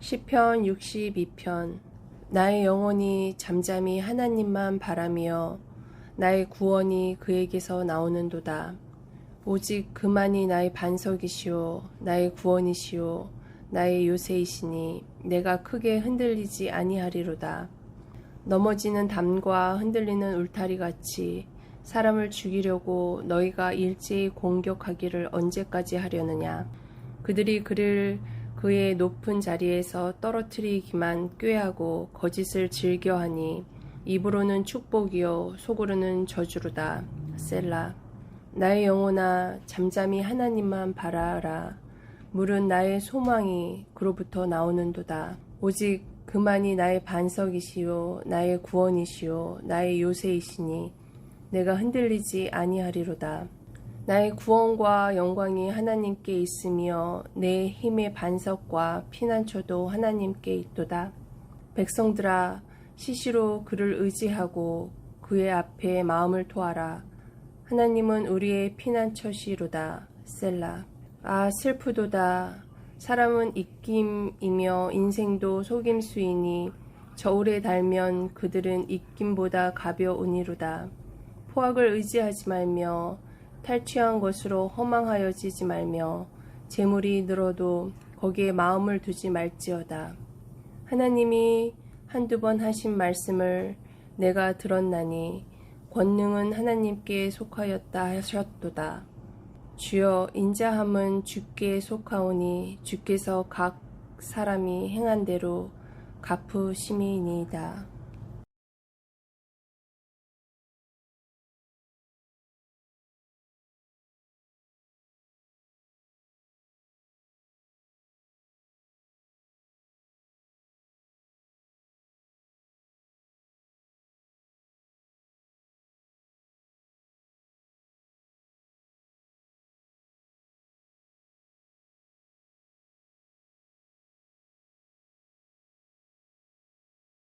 시편 62편 나의 영혼이 잠잠히 하나님만 바라며 나의 구원이 그에게서 나오는도다. 오직 그만이 나의 반석이시오 나의 구원이시오 나의 요새이시니 내가 크게 흔들리지 아니하리로다. 넘어지는 담과 흔들리는 울타리 같이 사람을 죽이려고 너희가 일제히 공격하기를 언제까지 하려느냐. 그들이 그를 그의 높은 자리에서 떨어뜨리기만 꾀하고 거짓을 즐겨하니 입으로는 축복이요 속으로는 저주로다. 셀라. 나의 영혼아 잠잠히 하나님만 바라라. 물은 나의 소망이 그로부터 나오는도다. 오직 그만이 나의 반석이시요 나의 구원이시요 나의 요새이시니 내가 흔들리지 아니하리로다. 나의 구원과 영광이 하나님께 있으며 내 힘의 반석과 피난처도 하나님께 있도다. 백성들아 시시로 그를 의지하고 그의 앞에 마음을 토하라. 하나님은 우리의 피난처시로다. 셀라. 아 슬프도다. 사람은 입김이며 인생도 속임수이니 저울에 달면 그들은 입김보다 가벼우니로다. 포악을 의지하지 말며 탈취한 것으로 허망하여지지 말며 재물이 늘어도 거기에 마음을 두지 말지어다. 하나님이 한두 번 하신 말씀을 내가 들었나니 권능은 하나님께 속하였다 하셨도다. 주여 인자함은 주께 속하오니 주께서 각 사람이 행한 대로 갚으심이니이다.